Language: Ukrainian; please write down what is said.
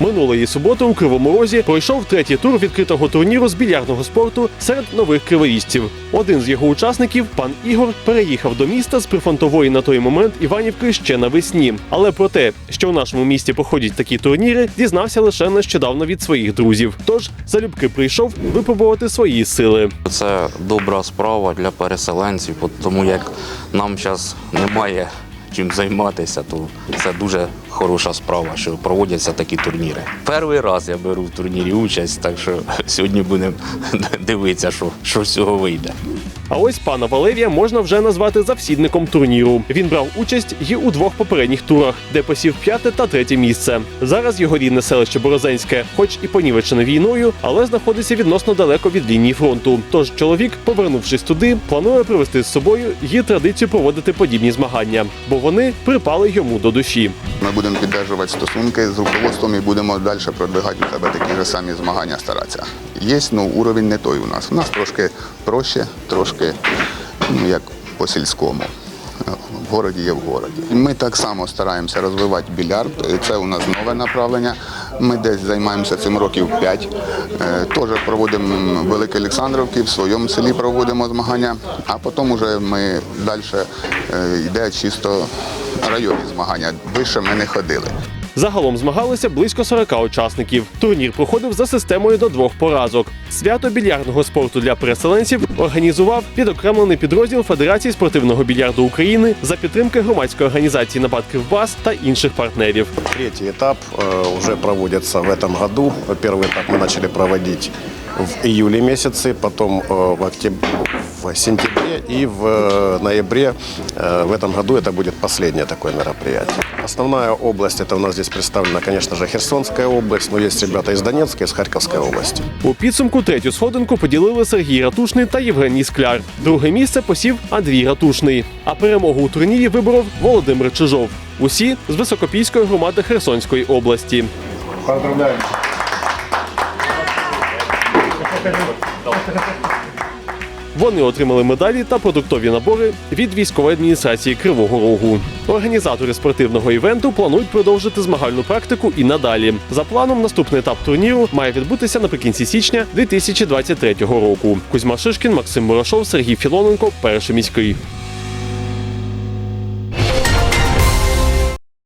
Минулої суботи у Кривому Розі пройшов третій тур відкритого турніру з більярдного спорту серед нових криворізців. Один з його учасників, пан Ігор, переїхав до міста з прифронтової на той момент Іванівки ще навесні. Але про те, що у нашому місті проходять такі турніри, дізнався лише нещодавно від своїх друзів. Тож залюбки прийшов випробувати свої сили. Це добра справа для переселенців, тому як нам зараз немає чим займатися, то це дуже хороша справа, що проводяться такі турніри. Перший раз я беру в турнірі участь, так що сьогодні будемо дивитися, що, що з цього вийде. А ось пана Валерія можна вже назвати завсідником турніру. Він брав участь і у двох попередніх турах, де посів п'яте та третє місце. Зараз його рідне селище Борозенське, хоч і понівечене війною, але знаходиться відносно далеко від лінії фронту. Тож чоловік, повернувшись туди, планує привезти з собою її традицію проводити подібні змагання, бо вони припали йому до душі. Ми будемо підтримувати стосунки з руководством і будемо далі продвигати у себе такі ж самі змагання старатися. Є, ну уровень не той у нас. У нас трошки проще, трошки ну, як по сільському. В городі є в городі. Ми так само стараємося розвивати більярд. Це у нас нове направлення. Ми десь займаємося цим років 5. Теж проводимо в Великій Олександрівці, в своєму селі проводимо змагання, а потім вже ми далі йде чисто районні змагання. Вище ми не ходили. Загалом змагалися близько 40 учасників. Турнір проходив за системою до двох поразок. Свято більярдного спорту для переселенців організував відокремлений підрозділ Федерації спортивного більярду України за підтримки громадської організації «Напад Кривбас» та інших партнерів. Третий этап э, уже проводится в этом году. Первый этап мы начали проводить в июле месяце, потом э, в, октябре, в сентябре и в э, ноябре. Э, В этом году это будет последнее такое мероприятие. Основная область, это у нас здесь представлена, конечно же, Херсонская область, но есть ребята из Донецкой, из Харьковской области. У підсумку третю сходинку поділили Сергій Ратушний та Євгеній Скляр. Друге місце посів Андрій Ратушний. А перемогу у турнірі виборов Володимир Чижов. Усі з Високопільської громади Херсонської області. Вони отримали медалі та продуктові набори від військової адміністрації Кривого Рогу. Організатори спортивного івенту планують продовжити змагальну практику і надалі. За планом, наступний етап турніру має відбутися наприкінці січня 2023 року. Кузьма Шишкін, Максим Мурашов, Сергій Філоненко, перший міський.